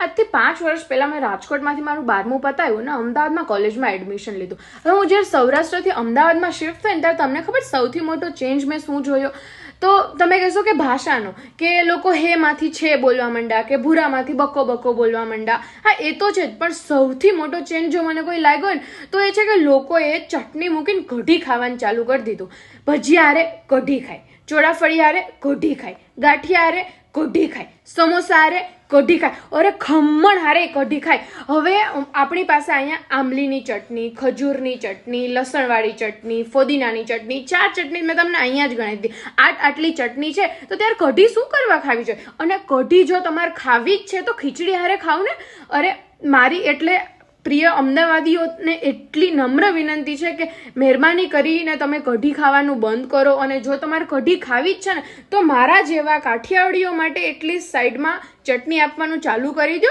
આજથી પાંચ વર્ષ પહેલાં મેં રાજકોટમાંથી મારું બારમું પતાવ્યું અને અમદાવાદમાં કોલેજમાં એડમિશન લીધું. હવે હું જ્યારે સૌરાષ્ટ્રથી અમદાવાદમાં શિફ્ટ થઈને ત્યારે તમને ખબર સૌથી મોટો ચેન્જ મેં શું જોયો? તો તમે કહેશો કે ભાષાનો, કે લોકો હેમાંથી છે બોલવા માંડ્યા, કે ભૂરામાંથી બકો બકો બોલવા માંડ્યા. હા, એ તો છે જ, પણ સૌથી મોટો ચેન્જ જો મને કોઈ લાગ્યો ને, તો એ છે કે લોકોએ ચટણી મૂકીને કઢી ખાવાનું ચાલુ કરી દીધું. ભજીયા હારે કઢી ખાય ચોળાફળી આરે કઢી ખાય, ગાંઠિયા હારે કઢી ખાય, સમોસા હારે કઢી ખાય. અરે ખમણ હારે કઢી ખાય. હવે આપણી પાસે અહીંયા આંબલીની ચટણી, ખજૂરની ચટણી, લસણવાળી ચટણી, ફોદીનાની ચટણી, ચાર ચટણી મેં તમને અહીંયા જ ગણાવી દીધી. આટ આટલી ચટણી છે, તો ત્યારે કઢી શું કરવા ખાવી જોઈએ? અને કઢી જો તમારે ખાવી જ છે, તો ખીચડી હારે ખાવ ને? અરે, મારી એટલે પ્રિય અમદાવાદીઓને એટલી નમ્ર વિનંતી છે કે મહેરબાની કરીને તમે કઢી ખાવાનું બંધ કરો અને જો તમારે કઢી ખાવી જ છે ને, તો મારા જેવા કાઠિયાવાડીઓ માટે એટલી સાઈડમાં ચટણી આપવાનું ચાલુ કરી દો.